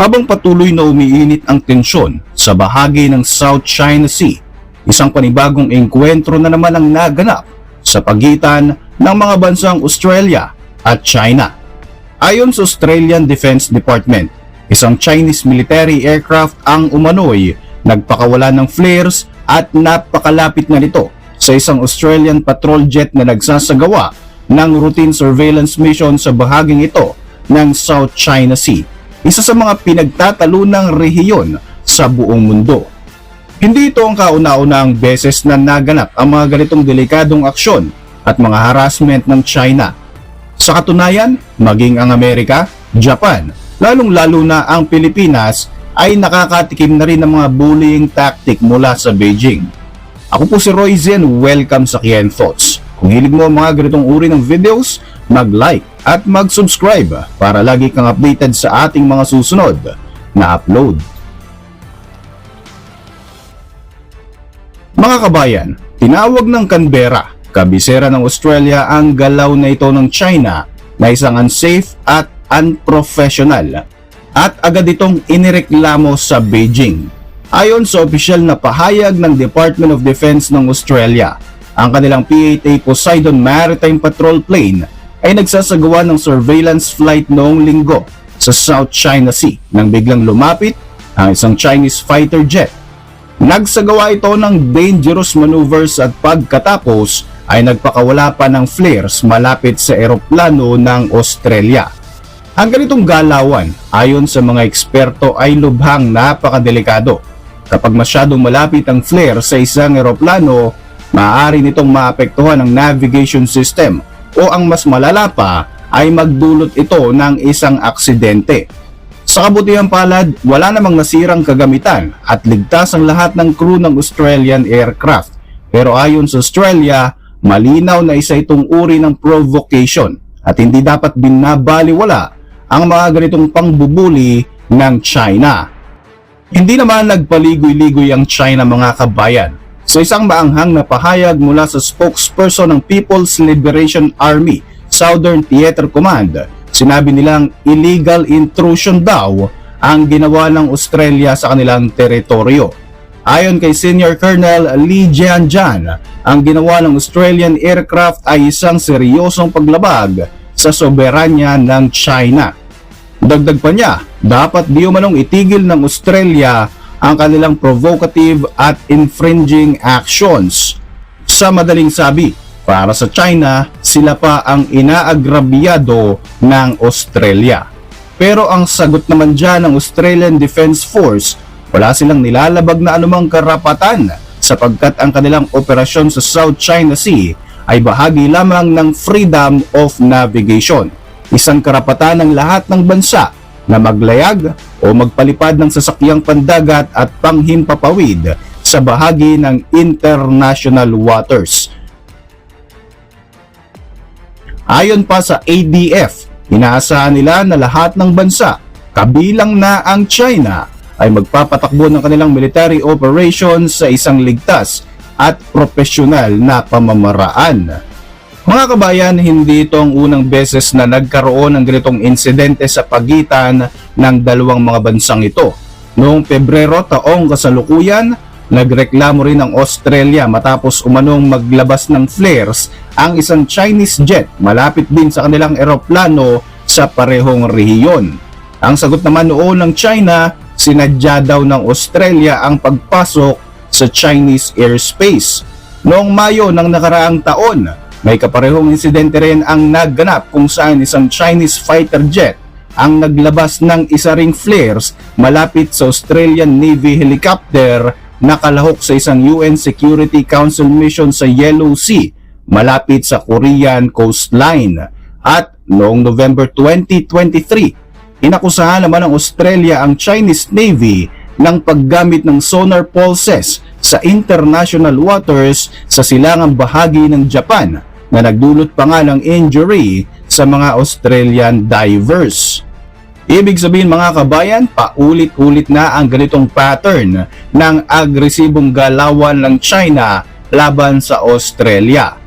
Habang patuloy na umiinit ang tensyon sa bahagi ng South China Sea, isang panibagong engkwentro na naman ang naganap sa pagitan ng mga bansang Australia at China. Ayon sa Australian Defense Department, isang Chinese military aircraft ang umano'y nagpakawala ng flares at napakalapit na nito sa isang Australian patrol jet na nagsasagawa ng routine surveillance mission sa bahaging ito ng South China Sea, isa sa mga pinagtatalunang rehiyon sa buong mundo. Hindi ito ang kauna-unang beses na naganap ang mga ganitong delikadong aksyon at mga harassment ng China. Sa katunayan, maging ang Amerika, Japan, lalong-lalo na ang Pilipinas ay nakakatikim na rin ng mga bullying tactic mula sa Beijing. Ako po si Roy Zen, welcome sa Kian Thoughts. Kung hilig mo ang mga ganitong uri ng videos, mag-like at mag-subscribe para lagi kang updated sa ating mga susunod na upload. Mga kabayan, tinawag ng Canberra, kabisera ng Australia ang galaw na ito ng China na isang unsafe at unprofessional at agad itong inireklamo sa Beijing. Ayon sa opisyal na pahayag ng Department of Defense ng Australia, ang kanilang PATA Poseidon Maritime Patrol Plane ay nagsasagawa ng surveillance flight noong linggo sa South China Sea nang biglang lumapit ang isang Chinese fighter jet Nagsagawa ito ng dangerous maneuvers at pagkatapos ay nagpakawala pa ng flares malapit sa eroplano ng Australia. Ang ganitong galawan ayon sa mga eksperto ay lubhang napakadelikado. Kapag masyadong malapit ang flare sa isang eroplano, maaari nitong maapektuhan ang navigation system o ang mas malala pa ay magdulot ito ng isang aksidente. Sa kabutihang palad, wala namang nasirang kagamitan at ligtas ang lahat ng crew ng Australian aircraft. Pero ayon sa Australia, malinaw na isa itong uri ng provocation at hindi dapat binabaliwala ang mga ganitong pangbubuli ng China. Hindi naman nagpaligoy-ligoy ang China mga kabayan. Sa isang maanghang na pahayag mula sa spokesperson ng People's Liberation Army, Southern Theater Command, Sinabi nilang illegal intrusion daw ang ginawa ng Australia sa kanilang teritoryo. Ayon kay Senior Colonel Lee Jianjan, ang ginawa ng Australian aircraft ay isang seryosong paglabag sa soberanya ng China. Dagdag pa niya, dapat di umanong itigil ng Australia ang kanilang provocative at infringing actions. Sa madaling sabi, para sa China, sila pa ang inaagrabiyado ng Australia. Pero ang sagot naman dyan ng Australian Defence Force, wala silang nilalabag na anumang karapatan sapagkat ang kanilang operasyon sa South China Sea ay bahagi lamang ng freedom of navigation. Isang karapatan ng lahat ng bansa na maglayag o magpalipad ng sasakyang pandagat at panghimpapawid sa bahagi ng international waters. Ayon pa sa ADF, inaasahan nila na lahat ng bansa, kabilang na ang China, ay magpapatakbo ng kanilang military operations sa isang ligtas at profesional na pamamaraan. Mga kabayan, hindi ito ang unang beses na nagkaroon ng ganitong insidente sa pagitan ng dalawang mga bansang ito. Noong Pebrero taong kasalukuyan, Nagreklamo rin ang Australia matapos umanong maglabas ng flares ang isang Chinese jet malapit din sa kanilang eroplano sa parehong rehiyon. Ang sagot naman noon ng China, sinadya daw ng Australia ang pagpasok sa Chinese airspace. Noong Mayo ng nakaraang taon, may kaparehong insidente rin ang nagganap kung saan isang Chinese fighter jet ang naglabas ng isa ring flares malapit sa Australian Navy helicopter nakalahok sa isang UN Security Council mission sa Yellow Sea malapit sa Korean coastline. At noong November 2023, inakusahan naman ng Australia ang Chinese Navy ng paggamit ng sonar pulses sa international waters sa silangang bahagi ng Japan na nagdulot pa nga ng injury sa mga Australian divers. Ibig sabihin mga kabayan, paulit-ulit na ang ganitong pattern ng agresibong galawan ng China laban sa Australia.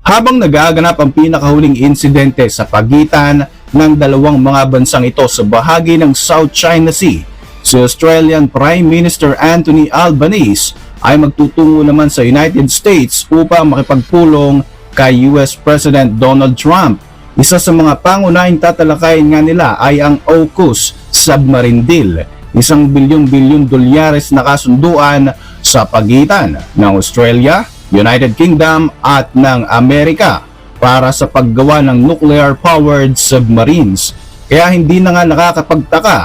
Habang nagaganap ang pinakahuling insidente sa pagitan ng dalawang mga bansang ito sa bahagi ng South China Sea. Si Australian Prime Minister Anthony Albanese ay magtutungo naman sa United States upang makipagpulong kay US President Donald Trump. Isa sa mga pangunahing tatalakayin nga nila ay ang AUKUS submarine deal, isang bilyong-bilyong dolyares na kasunduan sa pagitan ng Australia, United Kingdom at ng Amerika para sa paggawa ng nuclear-powered submarines. Kaya hindi na nga nakakapagtaka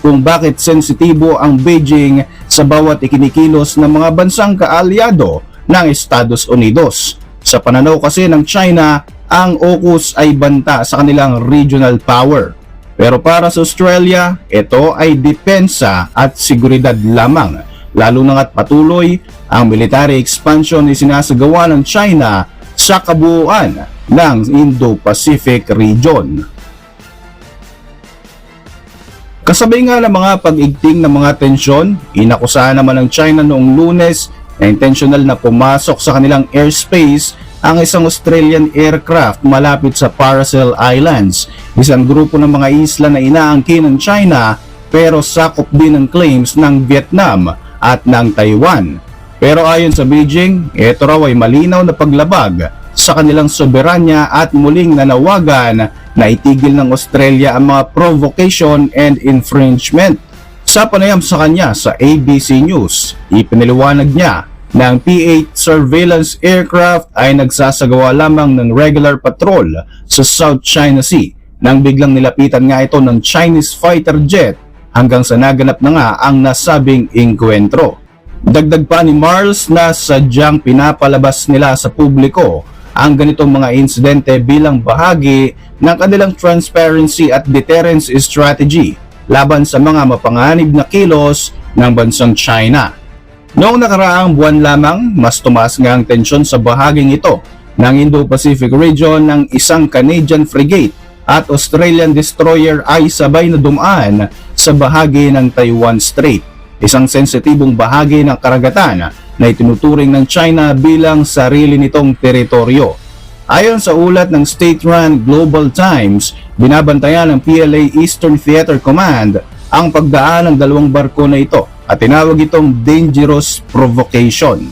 kung bakit sensitibo ang Beijing sa bawat ikinikilos ng mga bansang kaalyado ng Estados Unidos. Sa pananaw kasi ng China, ang AUKUS ay banta sa kanilang regional power. Pero para sa Australia, ito ay depensa at seguridad lamang, lalo na at patuloy ang military expansion na sinasagawa ng China sa kabuuan ng Indo-Pacific region. Kasabay nga ng mga pag-igting ng mga tensyon, inakusahan naman ng China noong lunes na intentional na pumasok sa kanilang airspace ang isang Australian aircraft malapit sa Paracel Islands, isang grupo ng mga isla na inaangkin ng China pero sakop din ng claims ng Vietnam at ng Taiwan. Pero ayon sa Beijing, ito raw ay malinaw na paglabag sa kanilang soberanya at muling nanawagan na itigil ng Australia ang mga provocation and infringement. Sa panayam sa kanya sa ABC News, ipiniliwanag niya ang P-8 surveillance aircraft ay nagsasagawa lamang ng regular patrol sa South China Sea nang biglang nilapitan nga ito ng Chinese fighter jet hanggang sa naganap na nga ang nasabing inkwentro. Dagdag pa ni Mars na sadyang pinapalabas nila sa publiko ang ganitong mga insidente bilang bahagi ng kanilang transparency at deterrence strategy laban sa mga mapanganib na kilos ng bansang China. Noong nakaraang buwan lamang, mas tumaas nga ang tensyon sa bahaging ito ng Indo-Pacific region ng isang Canadian frigate at Australian destroyer ay sabay na dumaan sa bahagi ng Taiwan Strait isang sensitibong bahagi ng karagatan na itinuturing ng China bilang sarili nitong teritoryo. Ayon sa ulat ng state-run Global Times, binabantayan ng PLA Eastern Theater Command ang pagdaan ng dalawang barko na ito at tinawag itong dangerous provocation.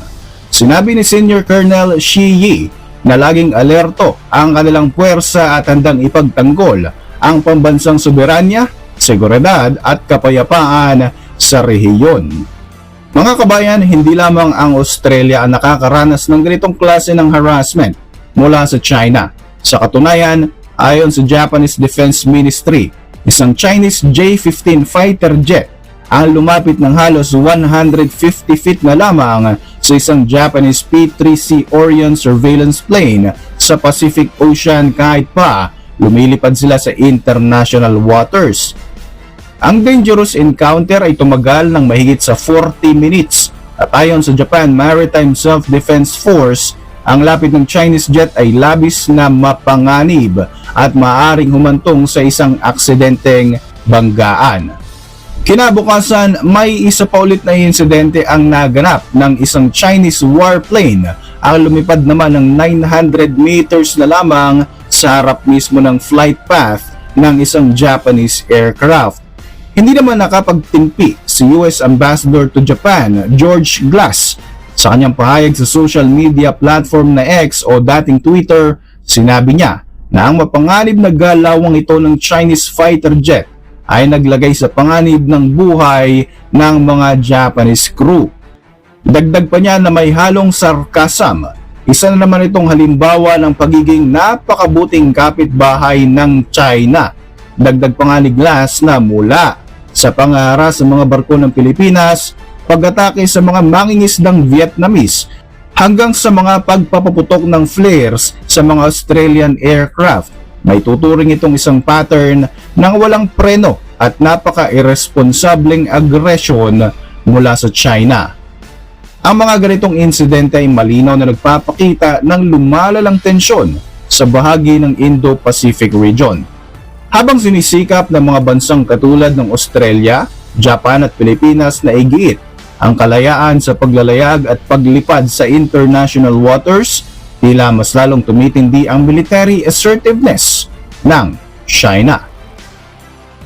Sinabi ni Senior Colonel Shi Yi na laging alerto ang kanilang puwersa at handang ipagtanggol ang pambansang soberanya, seguridad at kapayapaan sa rehiyon. Mga kabayan, hindi lamang ang Australia ang nakakaranas ng ganitong klase ng harassment mula sa China. Sa katunayan, ayon sa Japanese Defense Ministry, isang Chinese J-15 fighter jet ang lumapit ng halos 150 feet na lamang sa isang Japanese P-3C Orion surveillance plane sa Pacific Ocean kahit pa lumilipad sila sa international waters. Ang dangerous encounter ay tumagal ng mahigit sa 40 minutes at ayon sa Japan Maritime Self-Defense Force, ang lapit ng Chinese jet ay labis na mapanganib at maaring humantong sa isang aksidenteng banggaan. Kinabukasan, may isa pa ulit na insidente ang naganap ng isang Chinese warplane ang lumipad naman ng 900 meters na lamang sa harap mismo ng flight path ng isang Japanese aircraft. Hindi naman nakapagtimpi si US Ambassador to Japan, George Glass. Sa kanyang pahayag sa social media platform na X o dating Twitter, sinabi niya na ang mapanganib na galawang ito ng Chinese fighter jet ay naglagay sa panganib ng buhay ng mga Japanese crew. Dagdag pa niya na may halong sarkasam. Isa na naman itong halimbawa ng pagiging napakabuting kapitbahay ng China. Dagdag pa nga ni Glass na mula sa pangara sa mga barko ng Pilipinas, pag-atake sa mga mangingisdang Vietnamese, hanggang sa mga pagpapaputok ng flares sa mga Australian aircraft. May tuturing itong isang pattern ng walang preno at napaka-irresponsableng aggression mula sa China. Ang mga ganitong insidente ay malinaw na nagpapakita ng lumalalang tensyon sa bahagi ng Indo-Pacific region habang sinisikap ng mga bansang katulad ng Australia, Japan at Pilipinas na igiit ang kalayaan sa paglalayag at paglipad sa international waters, tila mas lalong tumitindi ang military assertiveness ng China.